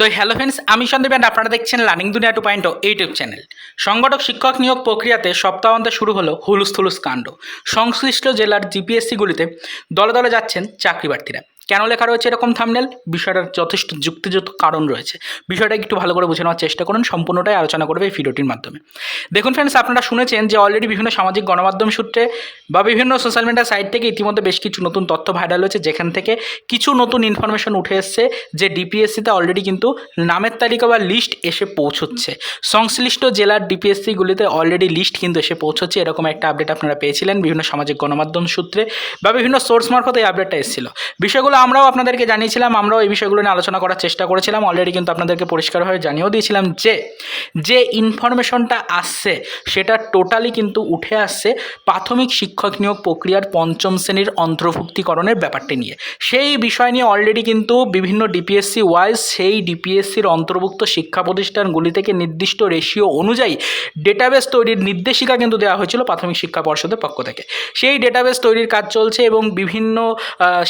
তো hello friends আমি Sandeep and আপনারা দেখছেন লার্নিং দুনিয়া টু পয়েন্ট ইউটিউব চ্যানেল সংগঠক শিক্ষক নিয়োগ প্রক্রিয়াতে সপ্তাহান্তে শুরু হলো হুলুস থুলুস কাণ্ড। সংশ্লিষ্ট জেলার জিপিএসসিগুলিতে দলে দলে যাচ্ছেন চাকরি প্রার্থীরা কেন লেখা রয়েছে এরকম থামনেল বিষয়টার যথেষ্ট যুক্তিযুক্ত কারণ রয়েছে। বিষয়টা একটু ভালো করে বুঝে নেওয়ার চেষ্টা করুন, সম্পূর্ণটাই আলোচনা করবে এই ভিডিওটির মাধ্যমে। দেখুন ফ্রেন্ডস আপনারা শুনেছেন যে অলরেডি বিভিন্ন সামাজিক গণমাধ্যম সূত্রে বা বিভিন্ন সোশ্যাল মিডিয়া সাইট থেকে ইতিমধ্যে বেশ কিছু নতুন তথ্য ভাইরাল হয়েছে, যেখান থেকে কিছু নতুন ইনফরমেশন উঠে এসছে যে ডিপিএসসিতে অলরেডি কিন্তু নামের তালিকা বা লিস্ট এসে পৌঁছচ্ছে। সংশ্লিষ্ট জেলার ডিপিএসসিগুলিতে অলরেডি লিস্ট কিন্তু এসে পৌঁছচ্ছে। এরকম একটা আপডেট আপনারা পেয়েছিলেন বিভিন্ন সামাজিক গণমাধ্যম সূত্রে বা বিভিন্ন সোর্স মারফত এই আপডেটটা এসেছিল। বিষয়গুলো আমরাও আপনাদেরকে জানিয়েছিলাম, আমরাও এই বিষয়গুলো নিয়ে আলোচনা করার চেষ্টা করেছিলাম। অলরেডি কিন্তু আপনাদেরকে পরিষ্কারভাবে জানিয়েও দিয়েছিলাম যে যে ইনফরমেশনটা আসছে, সেটা টোটালি কিন্তু উঠে আসছে প্রাথমিক শিক্ষক নিয়োগ প্রক্রিয়ার পঞ্চম শ্রেণির অন্তর্ভুক্তিকরণের ব্যাপারটি নিয়ে। সেই বিষয় নিয়ে অলরেডি কিন্তু বিভিন্ন ডিপিএসসি ওয়াইজ সেই ডিপিএসসির অন্তর্ভুক্ত শিক্ষা প্রতিষ্ঠানগুলি থেকে নির্দিষ্ট রেশিও অনুযায়ী ডেটাবেস তৈরির নির্দেশিকা কিন্তু দেওয়া হয়েছিল প্রাথমিক শিক্ষা পর্ষদের পক্ষ থেকে। সেই ডেটাবেস তৈরির কাজ চলছে এবং বিভিন্ন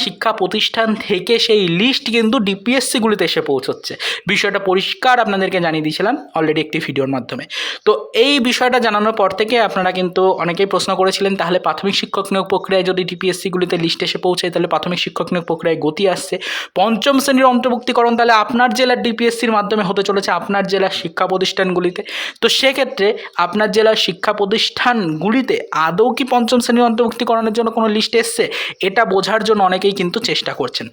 শিক্ষা প্রতিষ্ঠান থেকে সেই লিস্ট কিন্তু ডিপিএসসিগুলিতে এসে পৌঁছচ্ছে। বিষয়টা পরিষ্কার আপনাদেরকে জানিয়ে দিয়েছিলাম অলরেডি একটি ভিডিওর মাধ্যমে। তো এই বিষয়টা জানানোর পর থেকে আপনারা কিন্তু অনেকেই প্রশ্ন করেছিলেন, তাহলে প্রাথমিক শিক্ষক নিয়োগ প্রক্রিয়ায় যদি ডিপিএসসিগুলিতে লিস্ট এসে পৌঁছায়, তাহলে প্রাথমিক শিক্ষক নিয়োগ প্রক্রিয়ায় গতি আসছে। পঞ্চম শ্রেণির অন্তর্ভুক্তিকরণ তাহলে আপনার জেলার ডিপিএসসির মাধ্যমে হতে চলেছে আপনার জেলার শিক্ষা প্রতিষ্ঠানগুলিতে। তো সেক্ষেত্রে আপনার জেলার শিক্ষা প্রতিষ্ঠানগুলিতে আদৌ কি পঞ্চম শ্রেণির অন্তর্ভুক্তিকরণের জন্য কোনো লিস্ট এসছে? এটা বোঝার জন্য অনেকেই কিন্তু চেষ্টা করছেন।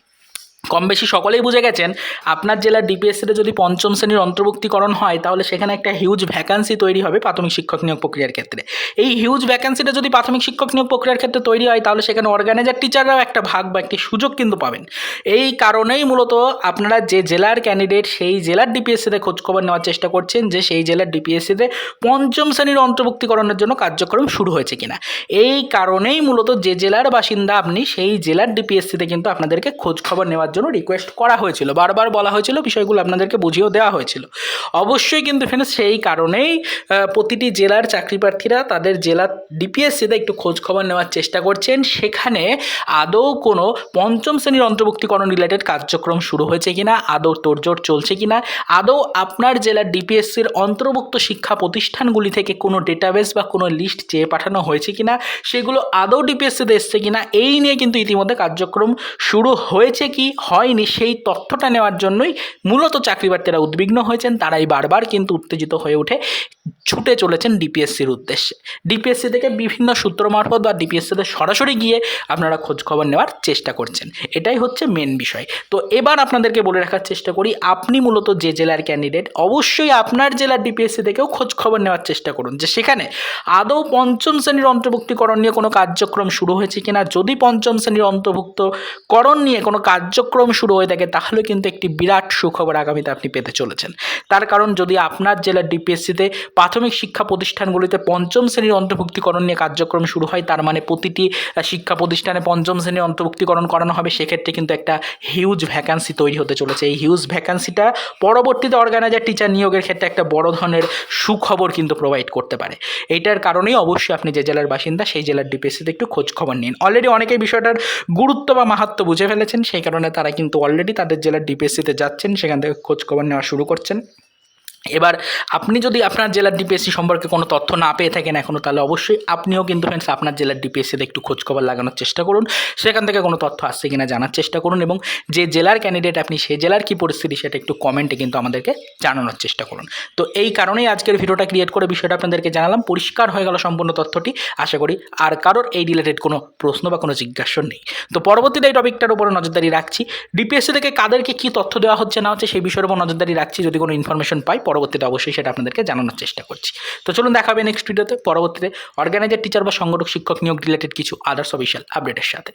কম বেশি সকলেই বুঝে গেছেন, আপনার জেলার ডিপিএসসিতে যদি পঞ্চম শ্রেণির অন্তর্ভুক্তিকরণ হয়, তাহলে সেখানে একটা হিউজ ভ্যাকান্সি তৈরি হবে প্রাথমিক শিক্ষক নিয়োগ প্রক্রিয়ার ক্ষেত্রে। এই হিউজ ভ্যাকান্সিটা যদি প্রাথমিক শিক্ষক নিয়োগ প্রক্রিয়ার ক্ষেত্রে তৈরি হয়, তাহলে সেখানে অর্গানাইজার টিচাররাও একটা ভাগ বা একটি সুযোগ কিন্তু পাবেন। এই কারণেই মূলত আপনারা যে জেলার ক্যান্ডিডেট সেই জেলার ডিপিএসসিতে খোঁজখবর নেওয়ার চেষ্টা করছেন যে সেই জেলার ডিপিএসসিতে পঞ্চম শ্রেণির অন্তর্ভুক্তিকরণের জন্য কার্যক্রম শুরু হয়েছে কিনা। এই কারণেই মূলত যে জেলার বাসিন্দা আপনি, সেই জেলার ডিপিএসসিতে কিন্তু আপনাদেরকে খোঁজখবর নেওয়ার জন্য রিকোয়েস্ট করা হয়েছিল। বারবার বলা হয়েছিল, বিষয়গুলো আপনাদেরকে বুঝিয়েও দেওয়া হয়েছিল। অবশ্যই কিন্তু ফ্রেন্ডস সেই কারণেই প্রতিটি জেলার চাকরি প্রার্থীরা তাদের জেলার ডিপিএসসিতে একটু খোঁজ খবর নেওয়ার চেষ্টা করছেন। সেখানে আদৌ কোনো পঞ্চম শ্রেণির অন্তর্ভুক্তিকরণ রিলেটেড কার্যক্রম শুরু হয়েছে কিনা, আদৌ তোড়জোড় চলছে কিনা, আদৌ আপনার জেলার ডিপিএসসির অন্তর্ভুক্ত শিক্ষা প্রতিষ্ঠানগুলি থেকে কোনো ডেটাবেস বা কোনো লিস্ট চেয়ে পাঠানো হয়েছে কিনা, সেগুলো আদৌ ডিপিএসসিতে এসছে কিনা, এই নিয়ে কিন্তু ইতিমধ্যে কার্যক্রম শুরু হয়েছে কি হয়নি, সেই তথ্যটা নেওয়ার জন্যই মূলত চাকরি প্রার্থীরা উদ্বিগ্ন হয়েছেন। তারাই বারবার কিন্তু উত্তেজিত হয়ে উঠে ছুটে চলেছেন ডিপিএসসির উদ্দেশ্যে। ডিপিএসসি থেকে বিভিন্ন সূত্র মারফত বা ডিপিএসসিতে সরাসরি গিয়ে আপনারা খোঁজ খবর নেওয়ার চেষ্টা করছেন। এটাই হচ্ছে মেন বিষয়। তো এবার আপনাদেরকে বলে রাখার চেষ্টা করি, আপনি মূলত যে জেলার ক্যান্ডিডেট অবশ্যই আপনার জেলার ডিপিএসসি থেকেও খোঁজ খবর নেওয়ার চেষ্টা করুন যে সেখানে আদৌ পঞ্চম শ্রেণির অন্তর্ভুক্তিকরণ নিয়ে কোনো কার্যক্রম শুরু হয়েছে কিনা। যদি পঞ্চম শ্রেণির অন্তর্ভুক্তকরণ নিয়ে কোনো কার্যক্রম শুরু হয়ে থাকে, তাহলে কিন্তু একটি বিরাট সুখবর আগামীতে আপনি পেতে চলেছেন। তার কারণ যদি আপনার জেলার ডিপিএসসিতে প্রাথমিক শিক্ষা প্রতিষ্ঠানগুলিতে পঞ্চম শ্রেণির অন্তর্ভুক্তিকরণ নিয়ে কার্যক্রম শুরু হয়। তার মানে প্রতিটি শিক্ষা প্রতিষ্ঠানে পঞ্চম শ্রেণির অন্তর্ভুক্তিকরণ করানো হবে। সেক্ষেত্রে কিন্তু একটা হিউজ ভ্যাকান্সি তৈরি হতে চলেছে। এই হিউজ ভ্যাকান্সিটা পরবর্তীতে অর্গানাইজার টিচার নিয়োগের ক্ষেত্রে একটা বড় ধরনের সুখবর কিন্তু প্রোভাইড করতে পারে। এইটার কারণেই অবশ্যই আপনি যে জেলার বাসিন্দা, সেই জেলার ডিপিএসসিতে একটু খোঁজ খবর নিন। অলরেডি অনেকেই বিষয়টার গুরুত্ব বা মাহাত্ম বুঝে ফেলেছেন। সেই কারণে তারা কিন্তু অলরেডি তাদের জেলার ডিপিএসসিতে যাচ্ছেন। সেখান থেকে খোঁজ খবর নেওয়া শুরু করছেন। এবার আপনি যদি আপনার জেলার ডিপিএসসি সম্পর্কে কোনো তথ্য না পেয়ে থাকেন এখনও তাহলে অবশ্যই আপনিও কিন্তু ফ্রেন্ডস আপনার জেলার ডিপিএসসিতে একটু খোঁজখবর লাগানোর চেষ্টা করুন। সেখান থেকে কোনো তথ্য আসছে কিনা জানার চেষ্টা করুন এবং যে জেলার ক্যান্ডিডেট আপনি সেই জেলার কী পরিস্থিতি সেটা একটু কমেন্টে কিন্তু আমাদেরকে জানানোর চেষ্টা করুন। তো এই কারণেই আজকের ভিডিওটা ক্রিয়েট করে বিষয়টা আপনাদেরকে জানালাম। পরিষ্কার হয়ে গেল সম্পূর্ণ তথ্যটি। আশা করি আর কারোর এই রিলেটেড কোনো প্রশ্ন বা কোনো জিজ্ঞাসা নেই। তো পরবর্তীতে এই টপিকটার উপরে নজরদারি রাখছি। ডিপিএসসি থেকে কাদেরকে কী তথ্য দেওয়া হচ্ছে না হচ্ছে সেই বিষয়ের উপর নজরদারি রাখছি। যদি কোনো ইনফরমেশন পাই পরবর্তীতে অবশ্যই সেটা আপনাদেরকে জানানোর চেষ্টা করছি। তো চলুন দেখা হবে নেক্সট ভিডিওতে পরবর্তীতে অর্গানাইজার টিচার বা সংগঠক, শিক্ষক নিয়োগ রিলেটেড কিছু আদার্স অফিসিয়াল আপডেটের সাথে।